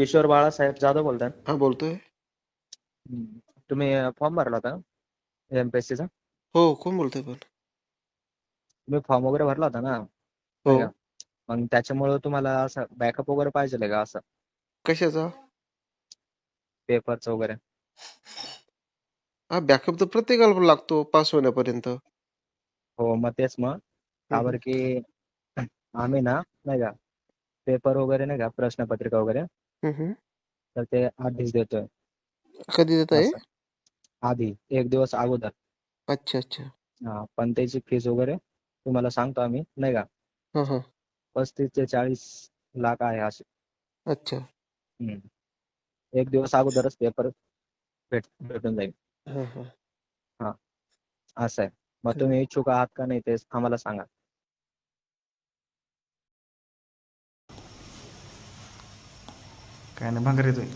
किशोर बाळासाहेब जाधव बोलताय? हा बोलतोय. तुम्ही फॉर्म भरला होता एमपीएससी चा? हो कोण बोलतोय पण. तुम्ही फॉर्म वगैरे भरला होता ना? हो. नाही का? मग त्याच्यामुळे तुम्हाला असं बॅकअप वगैरे पाहिजे का असं? कशाचा? पेपरचं वगैरे. हा बॅकअप तर प्रत्येकाला लागतो पास होण्यापर्यंत. हो मग तेच मग. का. बरं की आम्ही ना नाही का पेपर वगैरे नाही का प्रश्नपत्रिका वगैरे तर ते आधीच देतोय. कधी देत आहे असं. आधी एक दिवस अगोदर. अच्छा अच्छा. हा पण त्याची फीस वगैरे तुम्हाला सांगतो आम्ही नाही का? हा हा. पस्तीस ते चाळीस लाख आहे असे. अच्छा. एक दिवस अगोदरच पेपर भेट भेटून जाईल. हा हा. असं आहे. मग तुम्ही इच्छुक आहात का नाही ते आम्हाला सांगा. काय नाही भांगर येतोय.